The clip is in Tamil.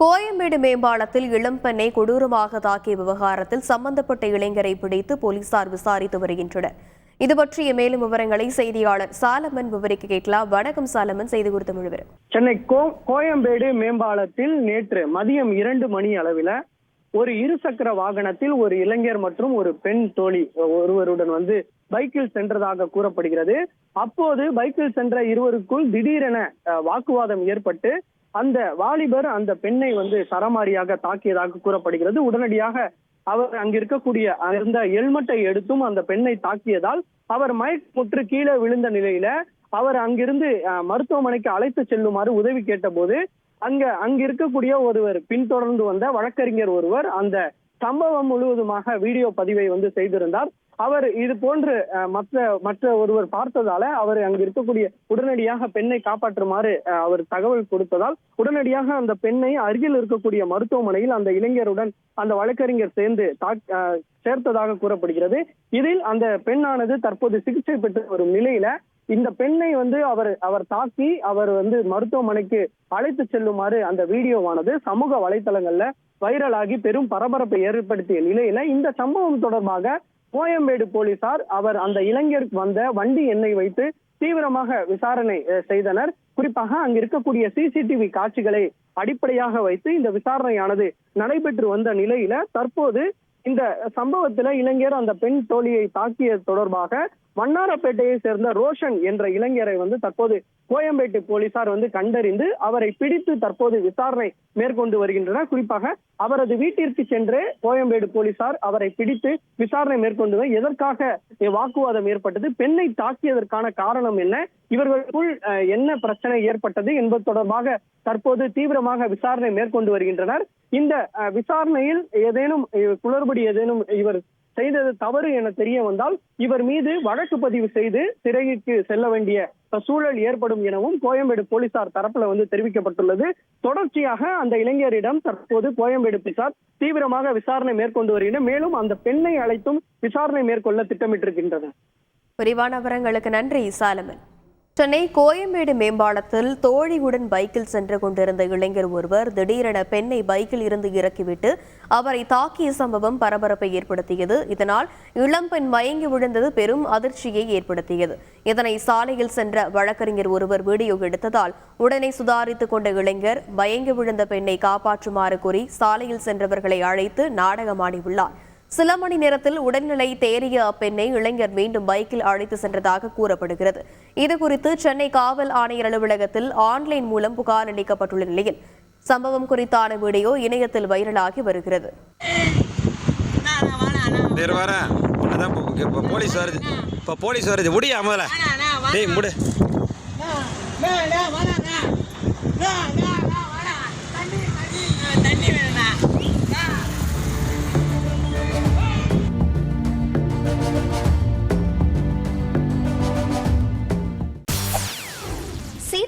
கோயம்பேடு மேம்பாலத்தில் இளம்பெண்ணை கொடூரமாக தாக்கிய விவகாரத்தில் சம்பந்தப்பட்ட இளைஞரை பிடித்து போலீசார் விசாரித்து வருகின்றனர். இது பற்றிய மேலும் விவரங்களை செய்தியாளர் சாலமன் விவரிக்க கேட்கலாம். வணக்கம் சாலமன் செய்தி குறித்த முழுவதும். சென்னை கோயம்பேடு மேம்பாலத்தில் நேற்று மதியம் இரண்டு மணி அளவில் ஒரு இருசக்கர வாகனத்தில் ஒரு இளைஞர் மற்றும் ஒரு பெண் தோழி ஒருவருடன் வந்து பைக்கில் சென்றதாக கூறப்படுகிறது. அப்போது பைக்கில் சென்ற இருவருக்குள் திடீரென வாக்குவாதம் ஏற்பட்டு அந்த வாலிபர் அந்த பெண்ணை வந்து சரமாரியாக தாக்கியதாக கூறப்படுகிறது. உடனடியாக அவர் அங்க இருக்கக்கூடிய அந்த எல்மட்டை எடுத்தும் அந்த பெண்ணை தாக்கியதால் அவர் மயக்கமுற்று கீழே விழுந்த நிலையில அவர் அங்கிருந்து அஹ், மருத்துவமனைக்கு அழைத்து செல்லுமாறு உதவி கேட்டபோது அங்க அங்க இருக்கக்கூடிய ஒருவர் பின்தொடர்ந்து வந்த வழக்கறிஞர் ஒருவர் அந்த சம்பவம் முழுவதுமாக வீடியோ பதிவை வந்து செய்திருந்தார். அவர் இது போன்று மற்ற மற்ற ஒருவர் பார்த்ததால அவர் அங்கு இருக்கக்கூடிய உடனடியாக பெண்ணை காப்பாற்றுமாறு அவர் தகவல் கொடுத்ததால் உடனடியாக அந்த பெண்ணை அருகில் இருக்கக்கூடிய மருத்துவமனையில் அந்த இளைஞருடன் அந்த வழக்கறிஞர் சேர்ந்து சேர்த்ததாக கூறப்படுகிறது. இதில் அந்த பெண்ணானது தற்போது சிகிச்சை பெற்று வரும் நிலையில இந்த பெண்ணை வந்து அவர் அவர் தாக்கி அவர் வந்து மருத்துவமனைக்கு அழைத்து செல்லுமாறு அந்த வீடியோவானது சமூக வலைதளங்கள்ல வைரலாகி பெரும் பரபரப்பை ஏற்படுத்திய நிலையில இந்த சம்பவம் தொடர்பாக கோயம்பேடு போலீசார் அவர் அந்த இளைஞருக்கு வந்த வண்டி எண்ணை வைத்து தீவிரமாக விசாரணை செய்தனர். குறிப்பாக அங்கு இருக்கக்கூடிய சிசிடிவி காட்சிகளை அடிப்படையாக வைத்து இந்த விசாரணையானது நடைபெற்று வந்த நிலையில தற்போது இந்த சம்பவத்துல இளைஞர் அந்த பெண் தோழியை தாக்கியது தொடர்பாக வண்ணாரப்பேட்டையை சேர்ந்த ரோஷன் என்ற இளைஞரை வந்து தற்போது கோயம்பேட்டு போலீசார் வந்து கண்டறிந்து அவரை பிடித்து தற்போது விசாரணை மேற்கொண்டு வருகின்றனர். குறிப்பாக அவரது வீட்டிற்கு சென்று கோயம்பேடு போலீசார் அவரை பிடித்து விசாரணை மேற்கொண்டு எதற்காக வாக்குவாதம் ஏற்பட்டது பெண்ணை தாக்கியதற்கான காரணம் என்ன இவர்களுக்குள் அஹ், என்ன பிரச்சனை ஏற்பட்டது என்பது தொடர்பாக தற்போது தீவிரமாக விசாரணை மேற்கொண்டு வருகின்றனர். இந்த அஹ், விசாரணையில் ஏதேனும் குளறுபடி ஏதேனும் இவர் செய்தது தவறு என தெரிய வந்தால் இவர் மீது வழக்கு பதிவு செய்து சிறைக்கு செல்ல வேண்டிய சூழல் ஏற்படும் எனவும் கோயம்பேடு போலீசார் தரப்புல வந்து தெரிவிக்கப்பட்டுள்ளது. தொடர்ச்சியாக அந்த இளைஞரிடம் தற்போது கோயம்பேடு போலீசார் தீவிரமாக விசாரணை மேற்கொண்டு வருகின்றனர். மேலும் அந்த பெண்ணை அழைத்தும் விசாரணை மேற்கொள்ள திட்டமிட்டிருக்கின்றனர். விரிவான விவரங்களுக்கு நன்றி சாலமன். சென்னை கோயம்பேடு மேம்பாலத்தில் தோழியுடன் பைக்கில் சென்று கொண்டிருந்த இளைஞர் ஒருவர் திடீரென பெண்ணை பைக்கில் இருந்து இறக்கிவிட்டு அவரை தாக்கிய சம்பவம் பரபரப்பை ஏற்படுத்தியது. இதனால் இளம்பெண் மயங்கி விழுந்தது பெரும் அதிர்ச்சியை ஏற்படுத்தியது. இதனை சாலையில் சென்ற வழக்கறிஞர் ஒருவர் வீடியோ எடுத்ததால் உடனே சுதாரித்துக் கொண்ட இளைஞர் மயங்கி விழுந்த பெண்ணை காப்பாற்றுமாறு கூறி சாலையில் சென்றவர்களை அழைத்து நாடகமாடியுள்ளார். சில மணி நேரத்தில் உடல்நிலை தேறிய அப்பெண்ணை இளைஞர் மீண்டும் பைக்கில் அழைத்து சென்றதாக கூறப்படுகிறது. இது குறித்து சென்னை காவல் ஆணையர் அலுவலகத்தில் ஆன்லைன் மூலம் புகார் அளிக்கப்பட்டுள்ள நிலையில் சம்பவம் குறித்தான வீடியோ இணையத்தில் வைரலாகி வருகிறது. தேர் வரேன் அதான் இப்போ- இப்போ போலீஸ் வருது. இப்போ போலீஸ் வருது. முடியா முதல்ல? டேய் முடு.